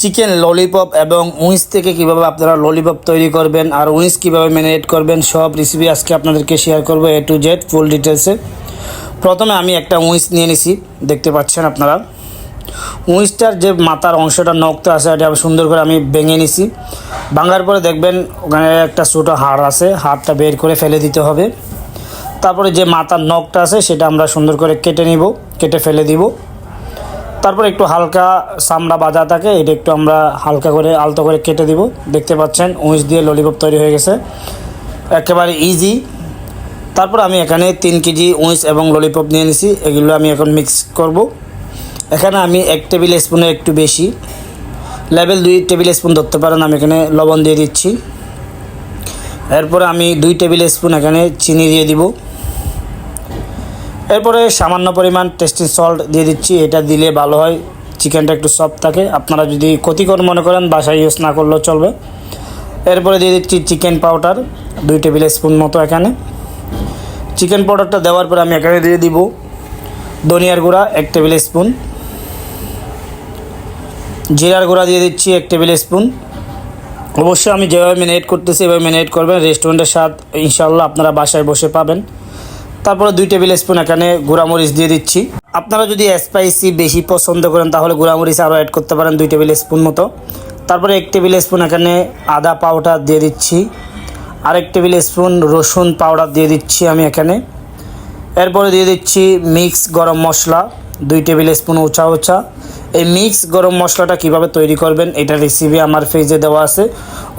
Chicken lollipop এবং wings থেকে কীভাবে আপনারা ললিপপ তৈরি করবেন আর উইংস কীভাবে ম্যারিনেট করবেন সব রেসিপি আজকে আপনাদেরকে শেয়ার করব এ টু জেড ফুল ডিটেলসে প্রথমে আমি একটা উইংস নিয়ে নিছি, দেখতে পাচ্ছেন আপনারা। উইংসটার যে মাথার অংশটা নখটা আছে, এটা সুন্দর করে আমি ভেঙে নিছি। ভাঙার পরে দেখবেন ওখানে একটা ছোটো হাড় আছে, হাড়টা বের করে ফেলে দিতে হবে। তারপরে যে মাথার নখটা আছে, সেটা আমরা সুন্দর করে কেটে নিব, কেটে ফেলে দিব। তারপর একটু হালকা চামড়া বাজা থাকে, এটা একটু আমরা হালকা করে আলতো করে কেটে দিব। দেখতে পাচ্ছেন উঁচ দিয়ে ললিপপ তৈরি হয়ে গেছে। একেবারে ইজি তারপর আমি এখানে তিন কেজি উঁচ এবং ললিপপ নিয়ে নিছি, এগুলো আমি এখন মিক্স করব। এখানে আমি এক টেবিল স্পুনের একটু বেশি। লেভেল দুই টেবিল স্পুন ধরতে পারেন, আমি এখানে লবণ দিয়ে দিচ্ছি। এরপর আমি দুই টেবিল স্পুন এখানে চিনি দিয়ে দিব। এরপরে সামান্য পরিমাণ টেস্টি সল্ট দিয়ে দিচ্ছি। এটা দিলে ভালো হয়। চিকেনটা একটু সফট থাকে। আপনারা যদি ক্ষতিকর মনে করেন, বাসায় ইউজ না করলেও চলবে। এরপরে দিয়ে দিচ্ছি চিকেন পাউডার দুই টেবিল স্পুন মতো এখানে। চিকেন পাউডারটা দেওয়ার পরে আমি এখানে দিয়ে দিব ধনিয়ার গুঁড়া, এক টেবিল স্পুন। জিরার গুঁড়া দিয়ে দিচ্ছি এক টেবিল স্পুন। অবশ্যই আমি যেভাবে ম্যানেট করতেছি, এভাবে ম্যানেট করবেন। রেস্টুরেন্টের স্বাদ ইনশাল্লাহ আপনারা বাসায় বসে পাবেন। তারপরে দুই টেবিল স্পুন এখানে গুঁড়ামরিচ দিয়ে দিচ্ছি। আপনারা যদি স্পাইসি বেশি পছন্দ করেন, তাহলে গুঁড়ামরিচ আরও অ্যাড করতে পারেন দুই টেবিল স্পুন মতো। তারপরে এক টেবিল স্পুন এখানে আদা পাউডার দিয়ে দিচ্ছি। আরেক টেবিল স্পুন রসুন পাউডার দিয়ে দিচ্ছি আমি এখানে। এরপরে দিয়ে দিচ্ছি মিক্স গরম মশলা, দুই টেবিল স্পুন ওচা ওচা এই মিক্স গরম মশলাটা কীভাবে তৈরি করবেন, এটা রেসিপি আমার পেজে দেওয়া আছে।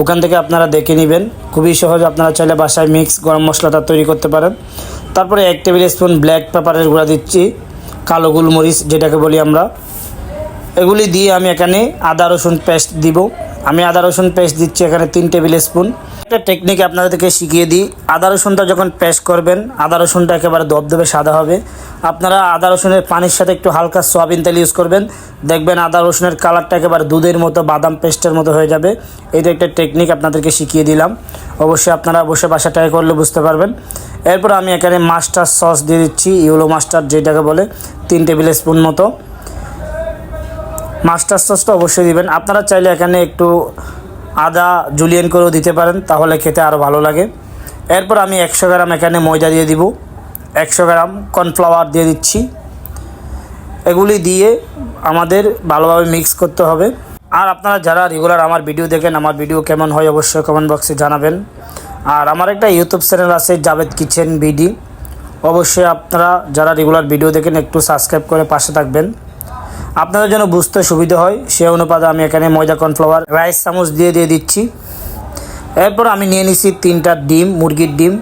ওখান থেকে আপনারা দেখে নেবেন। খুবই সহজ, আপনারা চাইলে বাসায় মিক্স গরম মশলাটা তৈরি করতে পারেন। তারপরে এক টেবিল স্পুন ব্ল্যাক পেপারের গুঁড়া দিচ্ছি, কালো গোলমরিচ যেটাকে বলি আমরা। এগুলি দিয়ে আমি এখানে আদা, রসুন পেস্ট দিব। আমি আদা, রসুন পেস্ট দিচ্ছি এখানে তিন টেবিল স্পুন। একটা টেকনিক আপনাদেরকে শিখিয়ে দিই। আদা, রসুনটা যখন পেস্ট করবেন, আদা, রসুনটা একেবারে দবদবে সাদা হবে। আপনারা আদা, রসুনের পানির সাথে একটু হালকা সয়াবিন তেল ইউজ করবেন। দেখবেন আদা, রসুনের কালারটা একেবারে দুধের মতো, বাদাম পেস্টের মতো হয়ে যাবে। এটা একটা টেকনিক আপনাদেরকে শিখিয়ে দিলাম। অবশ্যই আপনারা বসে বাসা ট্রাই করলে বুঝতে পারবেন। এরপর আমি এখানে মাস্টার সস দিয়ে দিচ্ছি, ইউলো মাস্টার যেটাকে বলে, তিন টেবিল স্পুন মতো। মাস্টার সসটা অবশ্যই দিবেন। আপনারা চাইলে এখানে একটু আদা জুলিয়েন করেও দিতে পারেন, তাহলে খেতে আরও ভালো লাগে। এরপর আমি একশো গ্রাম এখানে ময়দা দিয়ে দিব। একশো গ্রাম কর্নফ্লাওয়ার দিয়ে দিচ্ছি। এগুলি দিয়ে আমাদের ভালোভাবে মিক্স করতে হবে। আর আপনারা যারা রেগুলার আমার ভিডিও দেখেন, আমার ভিডিও কেমন হয় অবশ্যই কমেন্ট বক্সে জানাবেন। আর আমার একটা ইউটিউব চ্যানেল আছে জাভেদ কিচেন বিডি অবশ্যই আপনারা যারা রেগুলার ভিডিও দেখেন একটু সাবস্ক্রাইব করে পাশে থাকবেন। আপনাদের জন্য বুঝতে সুবিধা হয়, সে অনুপাতে আমি এখানে ময়দা কর্নফ্লাওয়ার রাইস চামচ দিয়ে দিয়ে দিচ্ছি। এরপর আমি নিয়ে নিচ্ছি তিনটা ডিম, মুরগির ডিম।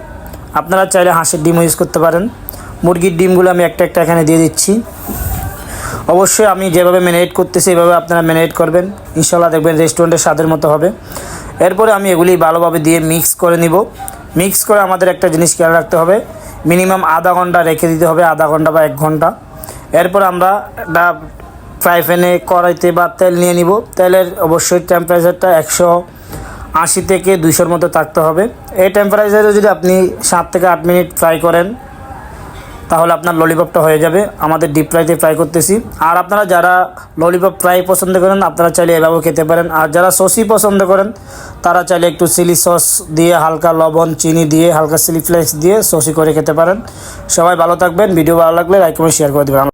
আপনারা চাইলে হাঁসের ডিম ইউজ করতে পারেন। মুরগির ডিমগুলো আমি একটা একটা এখানে দিয়ে দিচ্ছি। অবশ্যই আমি যেভাবে ম্যানেট করতেছি, এভাবে আপনারা ম্যানেট করবেন। ইনশাল্লাহ দেখবেন রেস্টুরেন্টের স্বাদের মতো হবে। এরপরে আমি এগুলি ভালোভাবে দিয়ে মিক্স করে নিব। মিক্স করে আমাদের একটা জিনিস খেয়াল রাখতে হবে। মিনিমাম আধা ঘণ্টা রেখে দিতে হবে, আধা ঘণ্টা বা এক ঘণ্টা। এরপর আমরা একটা ফ্রাই প্যানে কড়াইতে বা তেল নিয়ে নিব। তেলের অবশ্যই টেম্পারেচারটা একশো আশি থেকে দুইশোর মতো থাকতে হবে। এই টেম্পারেচারে যদি আপনি সাত থেকে আট মিনিট ফ্রাই করেন তাহলে আপনার ললিপপটা হয়ে যাবে। আমাদের ডিপ ফ্রাইতে ফ্রাই করতেছি। আর আপনারা যারা ললিপপ ফ্রাই পছন্দ করেন, আপনারা চাইলে এভাবেও খেতে পারেন। আর যারা সসি পছন্দ করেন, তারা চাইলে একটু চিলি সস দিয়ে হালকা লবণ, চিনি দিয়ে হালকা চিলি ফ্লেক্স দিয়ে সসি করে খেতে পারেন। সবাই ভালো থাকবেন। ভিডিও ভালো লাগলে লাইক করে শেয়ার করে দেবেন।